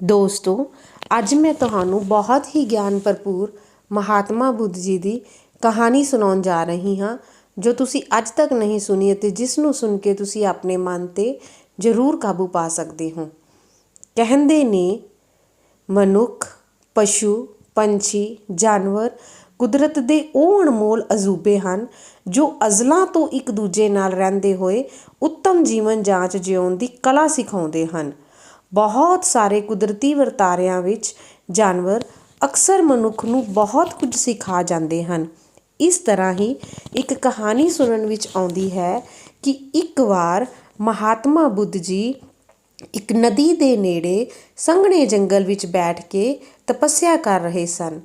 ਦੋਸਤੋ, ਅੱਜ ਮੈਂ ਤੁਹਾਨੂੰ ਬਹੁਤ ਹੀ ਗਿਆਨ ਭਰਪੂਰ ਮਹਾਤਮਾ ਬੁੱਧ ਜੀ ਦੀ ਕਹਾਣੀ ਸੁਣਾਉਣ ਜਾ ਰਹੀ ਹਾਂ, ਜੋ ਤੁਸੀਂ ਅੱਜ ਤੱਕ ਨਹੀਂ ਸੁਣੀ ਅਤੇ ਜਿਸ ਨੂੰ ਸੁਣ ਕੇ ਤੁਸੀਂ ਆਪਣੇ ਮਨ ਤੇ ਜ਼ਰੂਰ ਕਾਬੂ ਪਾ ਸਕਦੇ ਹੋ। ਕਹਿੰਦੇ ਨੇ, ਮਨੁੱਖ, ਪਸ਼ੂ, ਪੰਛੀ, ਜਾਨਵਰ, ਕੁਦਰਤ ਦੇ ਉਹ ਅਣਮੋਲ ਅਜੂਬੇ ਹਨ, ਜੋ ਅਜ਼ਲਾਂ ਤੋਂ ਇੱਕ ਦੂਜੇ ਨਾਲ ਰਹਿੰਦੇ ਹੋਏ ਉੱਤਮ ਜੀਵਨ ਜਾਂਚ ਜਿਉਣ ਦੀ ਕਲਾ ਸਿਖਾਉਂਦੇ ਹਨ। ਬਹੁਤ ਸਾਰੇ ਕੁਦਰਤੀ ਵਰਤਾਰਿਆਂ ਵਿੱਚ ਜਾਨਵਰ ਅਕਸਰ ਮਨੁੱਖ ਨੂੰ ਬਹੁਤ ਕੁਝ ਸਿਖਾ ਜਾਂਦੇ ਹਨ। ਇਸ ਤਰ੍ਹਾਂ ਹੀ ਇੱਕ ਕਹਾਣੀ ਸੁਣਨ ਵਿੱਚ ਆਉਂਦੀ ਹੈ ਕਿ ਇੱਕ ਵਾਰ ਮਹਾਤਮਾ ਬੁੱਧ ਜੀ ਇੱਕ ਨਦੀ ਦੇ ਨੇੜੇ ਸੰਘਣੇ ਜੰਗਲ ਵਿੱਚ ਬੈਠ ਕੇ ਤਪੱਸਿਆ ਕਰ ਰਹੇ ਸਨ।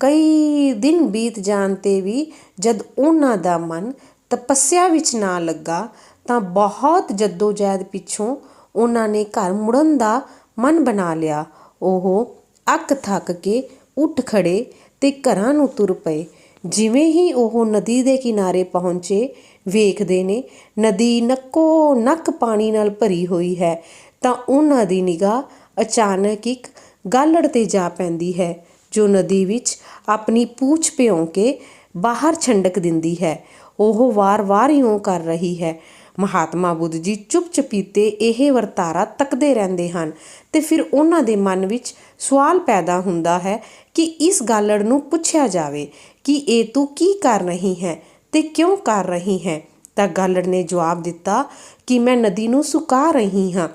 ਕਈ ਦਿਨ ਬੀਤ ਜਾਣ ਤੇ ਵੀ ਜਦ ਉਹਨਾਂ ਦਾ ਮਨ ਤਪੱਸਿਆ ਵਿੱਚ ਨਾ ਲੱਗਾ ਤਾਂ ਬਹੁਤ ਜਹਿਦ ਪਿੱਛੋਂ ਉਹਨਾਂ ਨੇ ਘਰ ਮੁੜਨ ਦਾ ਮਨ ਬਣਾ ਲਿਆ। ਉਹ ਅੱਕ ਥੱਕ ਕੇ ਉੱਠ ਖੜੇ ਤੇ ਘਰਾਂ ਨੂੰ ਤੁਰ ਪਏ। ਜਿਵੇਂ ਹੀ ਉਹ ਨਦੀ ਦੇ ਕਿਨਾਰੇ ਪਹੁੰਚੇ, ਵੇਖਦੇ ਨੇ ਨਦੀ ਨੱਕੋ ਨੱਕ ਪਾਣੀ ਨਾਲ ਭਰੀ ਹੋਈ ਹੈ। ਤਾਂ ਉਹਨਾਂ ਦੀ ਨਿਗਾਹ ਅਚਾਨਕ ਇੱਕ ਗਾਲੜ ਤੇ ਜਾ ਪੈਂਦੀ ਹੈ, ਜੋ ਨਦੀ ਵਿੱਚ ਆਪਣੀ ਪੂਛ ਭਿਉਂ ਕੇ ਬਾਹਰ ਛੰਡਕ ਦਿੰਦੀ ਹੈ। ਉਹ ਵਾਰ-ਵਾਰ ਇਉਂ ਕਰ ਰਹੀ ਹੈ। ਮਹਾਤਮਾ ਬੁੱਧ ਜੀ ਚੁੱਪ-ਚਪੀਤੇ ਇਹ ਵਰਤਾਰਾ ਤੱਕਦੇ ਰਹਿੰਦੇ ਹਨ ਤੇ ਫਿਰ ਉਹਨਾਂ ਦੇ ਮਨ ਵਿੱਚ ਸਵਾਲ ਪੈਦਾ ਹੁੰਦਾ ਹੈ ਕਿ ਇਸ ਗਾਲੜ ਨੂੰ ਪੁੱਛਿਆ ਜਾਵੇ ਕਿ ਇਹ ਤੂੰ ਕੀ ਕਰ ਰਹੀ ਹੈ ਤੇ ਕਿਉਂ ਕਰ ਰਹੀ ਹੈ? ਤਾਂ ਗਾਲੜ ਨੇ ਜਵਾਬ ਦਿੱਤਾ ਕਿ ਮੈਂ ਨਦੀ ਨੂੰ ਸੁਕਾ ਰਹੀ ਹਾਂ।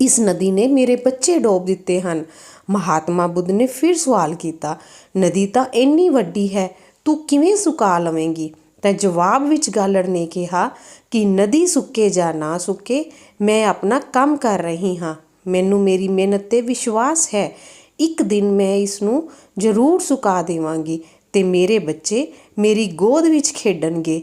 ਇਸ ਨਦੀ ਨੇ ਮੇਰੇ ਬੱਚੇ ਡੋਬ ਦਿੱਤੇ ਹਨ। ਮਹਾਤਮਾ ਬੁੱਧ ਨੇ ਫਿਰ ਸਵਾਲ ਕੀਤਾ, ਨਦੀ ਤਾਂ ਇੰਨੀ ਵੱਡੀ ਹੈ, ਤੂੰ ਕਿਵੇਂ ਸੁਕਾ ਲਵੇਂਗੀ? ਤਾਂ ਜਵਾਬ ਵਿੱਚ ਗਾਲੜ ਨੇ ਕਿਹਾ ਕਿ ਨਦੀ ਸੁੱਕੇ ਜਾਂ ਨਾ ਸੁੱਕੇ, ਮੈਂ ਆਪਣਾ ਕੰਮ ਕਰ ਰਹੀ ਹਾਂ। ਮੈਨੂੰ ਮੇਰੀ ਮਿਹਨਤ ਤੇ ਵਿਸ਼ਵਾਸ ਹੈ। ਇੱਕ ਦਿਨ ਮੈਂ ਇਸ ਨੂੰ ਜ਼ਰੂਰ ਸੁਕਾ ਦੇਵਾਂਗੀ ਤੇ ਮੇਰੇ ਬੱਚੇ ਮੇਰੀ ਗੋਦ ਵਿੱਚ ਖੇਡਣਗੇ।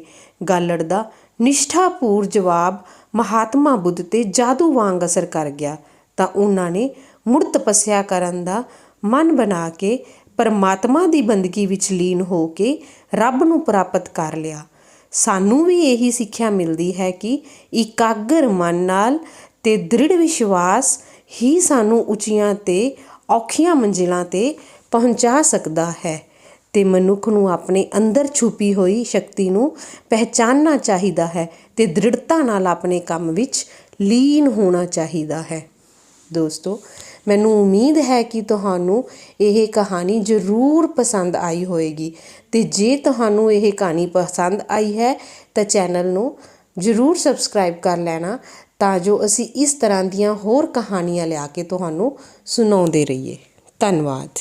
ਗਾਲੜ ਦਾ ਨਿਸ਼ਠਾਪੂਰ ਜਵਾਬ ਮਹਾਤਮਾ ਬੁੱਧ ਤੇ ਜਾਦੂ ਵਾਂਗ ਅਸਰ ਕਰ ਗਿਆ। ਤਾਂ ਉਹਨਾਂ ਨੇ ਮੁੜ ਤਪੱਸਿਆ ਕਰਨ ਦਾ ਮਨ ਬਣਾ ਕੇ ਪਰਮਾਤਮਾ ਦੀ ਬੰਦਗੀ ਵਿੱਚ ਲੀਨ ਹੋ ਕੇ ਰੱਬ ਨੂੰ ਪ੍ਰਾਪਤ ਕਰ ਲਿਆ। ਸਾਨੂੰ ਵੀ ਇਹੀ ਸਿੱਖਿਆ ਮਿਲਦੀ ਹੈ ਕਿ ਇਕਾਗਰ ਮਨ ਨਾਲ ਤੇ ਦ੍ਰਿੜ ਵਿਸ਼ਵਾਸ ਹੀ ਸਾਨੂੰ ਉੱਚੀਆਂ ਤੇ ਔਖੀਆਂ ਮੰਜ਼ਿਲਾਂ ਤੇ ਪਹੁੰਚਾ ਸਕਦਾ ਹੈ ਤੇ ਮਨੁੱਖ ਨੂੰ ਆਪਣੇ ਅੰਦਰ ਛੁਪੀ ਹੋਈ ਸ਼ਕਤੀ ਨੂੰ ਪਹਿਚਾਨਣਾ ਚਾਹੀਦਾ ਹੈ ਤੇ ਦ੍ਰਿੜਤਾ ਨਾਲ ਆਪਣੇ ਕੰਮ ਵਿੱਚ ਲੀਨ ਹੋਣਾ ਚਾਹੀਦਾ ਹੈ। ਦੋਸਤੋ ਮੈਨੂੰ ਉਮੀਦ ਹੈ ਕਿ ਤੁਹਾਨੂੰ ਇਹ ਕਹਾਣੀ ਜ਼ਰੂਰ ਪਸੰਦ ਆਈ ਹੋਵੇਗੀ। ਤੇ ਜੇ ਤੁਹਾਨੂੰ ਇਹ ਕਹਾਣੀ ਪਸੰਦ ਆਈ ਹੈ, ਤਾਂ ਚੈਨਲ ਨੂੰ ਜ਼ਰੂਰ ਸਬਸਕ੍ਰਾਈਬ ਕਰ ਲੈਣਾ, ਤਾਂ ਜੋ ਅਸੀਂ ਇਸ ਤਰ੍ਹਾਂ ਦੀਆਂ ਹੋਰ ਕਹਾਣੀਆਂ ਲਿਆ ਕੇ ਤੁਹਾਨੂੰ ਸੁਣਾਉਂਦੇ ਰਹੀਏ। ਧੰਨਵਾਦ।